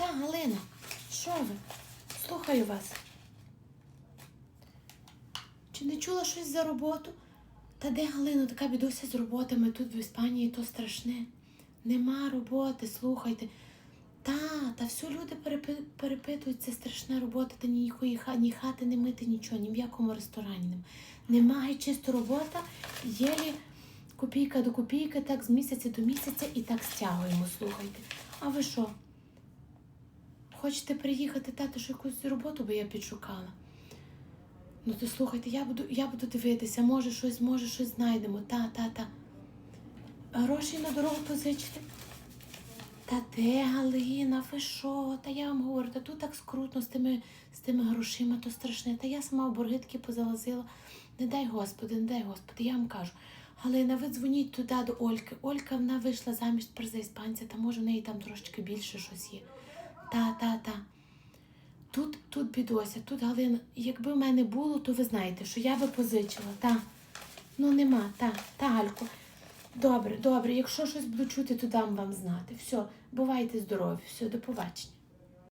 Та, Галина, що ви? Слухаю вас. Чи не чула щось за роботу? Та де Галина, така бідуся з роботами тут в Іспанії, то страшне. Нема роботи, слухайте. Та, та все люди перепи- перепитують, це страшна робота, та ніякої ні хати не мити, нічого, ні в якому ресторані. Немає чисто робота, єлі копійка до копійки, так з місяця до місяця і так стягуємо, слухайте. А ви що? Хочете приїхати, тато, що якусь роботу би я підшукала? Ну то слухайте, я буду, я буду дивитися, може щось, може щось знайдемо. Та, та, та. Гроші на дорогу позичити. Та де Галина, ви що? Та я вам говорю, та тут так скрутно з тими, з тими грошима, то страшне. Та я сама в борги таки позалазила. Не дай Господи, не дай Господи, я вам кажу. Галина, ви дзвоніть туди до Ольки. Олька вона вийшла заміж тепер за іспанця, та може в неї там трошечки більше щось є. Та, та, та. Тут, тут бідося, тут Галина, якби в мене було, то ви знаєте, що я би позичила. Та. Ну нема, та, та, Галько. Добре, добре, якщо щось буду чути, то дам вам знати. Все, бувайте здорові, все, до побачення.